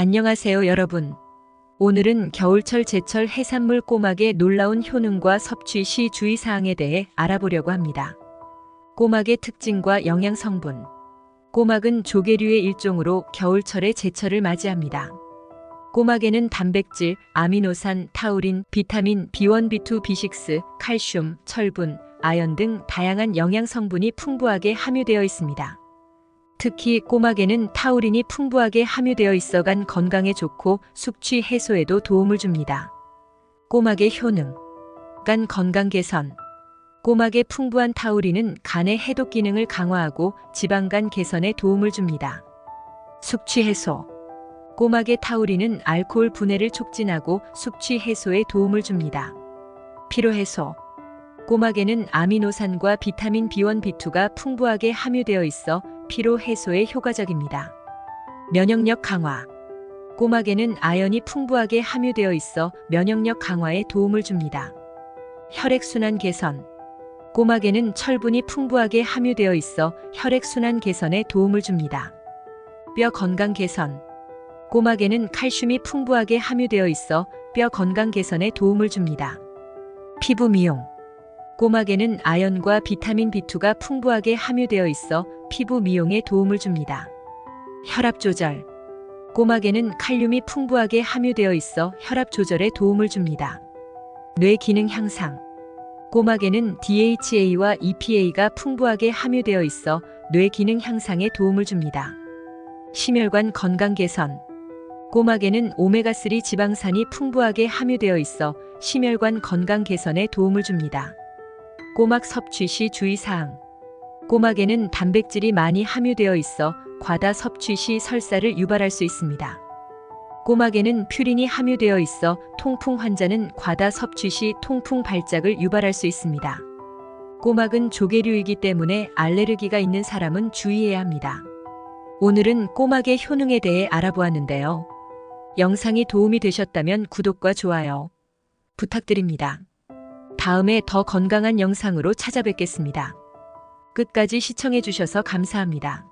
안녕하세요, 여러분. 오늘은 겨울철 제철 해산물 꼬막의 놀라운 효능과 섭취 시 주의사항에 대해 알아보려고 합니다. 꼬막의 특징과 영양 성분. 꼬막은 조개류의 일종으로 겨울철의 제철을 맞이합니다. 꼬막에는 단백질, 아미노산, 타우린, 비타민 B1, B2, B6, 칼슘, 철분, 아연 등 다양한 영양 성분이 풍부하게 함유되어 있습니다. 특히 꼬막에는 타우린이 풍부하게 함유되어 있어 간 건강에 좋고 숙취 해소에도 도움을 줍니다. 꼬막의 효능. 간 건강 개선. 꼬막의 풍부한 타우린은 간의 해독 기능을 강화하고 지방간 개선에 도움을 줍니다. 숙취 해소. 꼬막의 타우린은 알코올 분해를 촉진하고 숙취 해소에 도움을 줍니다. 피로 해소. 꼬막에는 아미노산과 비타민 B1, B2가 풍부하게 함유되어 있어 피로 해소에 효과적입니다. 면역력 강화. 꼬막에는 아연이 풍부하게 함유되어 있어 면역력 강화에 도움을 줍니다. 혈액순환 개선. 꼬막에는 철분이 풍부하게 함유되어 있어 혈액순환 개선에 도움을 줍니다. 뼈 건강 개선. 꼬막에는 칼슘이 풍부하게 함유되어 있어 뼈 건강 개선에 도움을 줍니다. 피부 미용. 꼬막에는 아연과 비타민 B2가 풍부하게 함유되어 있어 피부 미용에 도움을 줍니다. 혈압 조절. 꼬막에는 칼륨이 풍부하게 함유되어 있어 혈압 조절에 도움을 줍니다. 뇌 기능 향상. 꼬막에는 DHA와 EPA가 풍부하게 함유되어 있어 뇌 기능 향상에 도움을 줍니다. 심혈관 건강 개선. 꼬막에는 오메가3 지방산이 풍부하게 함유되어 있어 심혈관 건강 개선에 도움을 줍니다. 꼬막 섭취 시 주의사항. 꼬막에는 단백질이 많이 함유되어 있어 과다 섭취 시 설사를 유발할 수 있습니다. 꼬막에는 퓨린이 함유되어 있어 통풍 환자는 과다 섭취 시 통풍 발작을 유발할 수 있습니다. 꼬막은 조개류이기 때문에 알레르기가 있는 사람은 주의해야 합니다. 오늘은 꼬막의 효능에 대해 알아보았는데요. 영상이 도움이 되셨다면 구독과 좋아요 부탁드립니다. 다음에 더 건강한 영상으로 찾아뵙겠습니다. 끝까지 시청해주셔서 감사합니다.